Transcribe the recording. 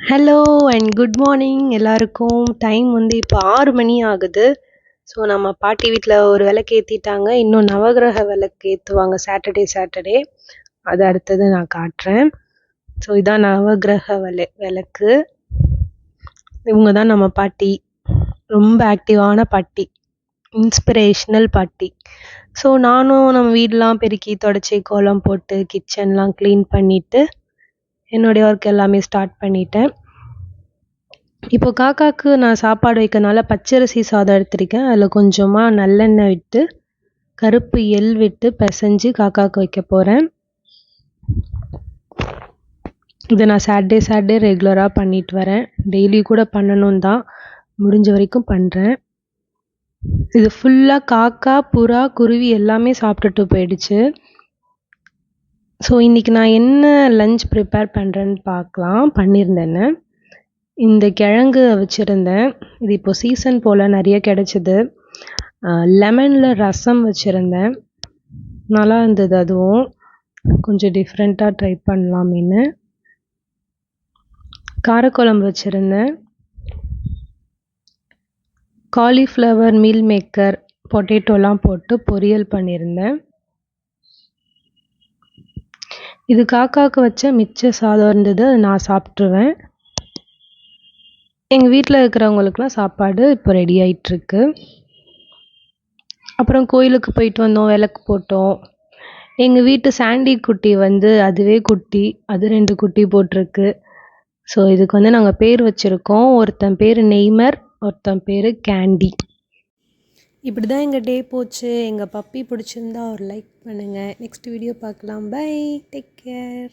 Hello and good morning எல்லாருக்கும். Time வந்து இப்போ ஆறு மணி ஆகுது. ஸோ நம்ம பாட்டி வீட்டில் ஒரு விளக்கு ஏற்றிட்டாங்க இன்னும் நவகிரக விளக்கு ஏற்றுவாங்க சாட்டர்டே சாட்டர்டே அது அடுத்தது நான் காட்டுறேன். ஸோ இதான் நவகிரக விள விளக்கு. இவங்க தான் நம்ம பாட்டி. ரொம்ப ஆக்டிவான பாட்டி. இன்ஸ்பிரேஷ்னல் பாட்டி. ஸோ நானும் நம்ம வீடெலாம் பெருக்கி தொடச்சி கோலம் போட்டு கிச்சன்லாம் க்ளீன் பண்ணிவிட்டு என்னுடைய ஒர்க் எல்லாமே ஸ்டார்ட் பண்ணிட்டேன். இப்போ காக்காவுக்கு நான் சாப்பாடு வைக்கிறனால பச்சரிசி சாதம் எடுத்திருக்கேன். அதில் கொஞ்சமாக நல்லெண்ணெய் விட்டு கருப்பு எள் விட்டு பிசைஞ்சு காக்காவுக்கு வைக்க போகிறேன் இதை நான் சாட்டர்டே சாட்டர்டே ரெகுலராக பண்ணிட்டு வரேன். டெய்லி கூட பண்ணணும் தான். முடிஞ்ச வரைக்கும் பண்ணுறேன் இது ஃபுல்லாக காக்கா புறா குருவி எல்லாமே சாப்பிட்டுட்டு போயிடுச்சு. ஸோ இன்றைக்கி நான் என்ன லஞ்ச் ப்ரிப்பேர் பண்ணுறேன்னு பார்க்கலாம். பண்ணியிருந்தேன்னு. இந்த கிழங்கு வச்சுருந்தேன். இது இப்போது சீசன் போல் நிறைய கிடச்சிது. லெமனில் ரசம் வச்சுருந்தேன். நல்லா இருந்தது அதுவும். கொஞ்சம் டிஃப்ரெண்ட்டாக ட்ரை பண்ணலாமேன்னு. காரக்குழம்பு வச்சுருந்தேன். காலிஃப்ளவர் மீல் மேக்கர் பொட்டேட்டோலாம் போட்டு பொரியல் பண்ணியிருந்தேன். இது காக்காவுக்கு வச்ச மிச்ச சாதம் இருந்தது அதை நான் சாப்பிட்ருவேன் எங்கள் வீட்டில் இருக்கிறவங்களுக்குலாம் சாப்பாடு இப்போ ரெடி ஆகிட்டுருக்கு அப்புறம் கோயிலுக்கு போயிட்டு வந்தோம் விளக்கு போட்டோம். எங்கள் வீட்டு சாண்டி குட்டி வந்து அதுவே குட்டி அது ரெண்டு குட்டி போட்டிருக்கு. ஸோ இதுக்கு வந்து நாங்கள் பேர் வச்சுருக்கோம். ஒருத்தன் பேர் நெய்மர் ஒருத்தன் பேர் கேண்டி. இப்படி தான் எங்கள் டே போச்சு. எங்கள் பப்பி பிடிச்சிருந்தா ஒரு லைக் பண்ணுங்கள் நெக்ஸ்ட் வீடியோ பார்க்கலாம். Bye take care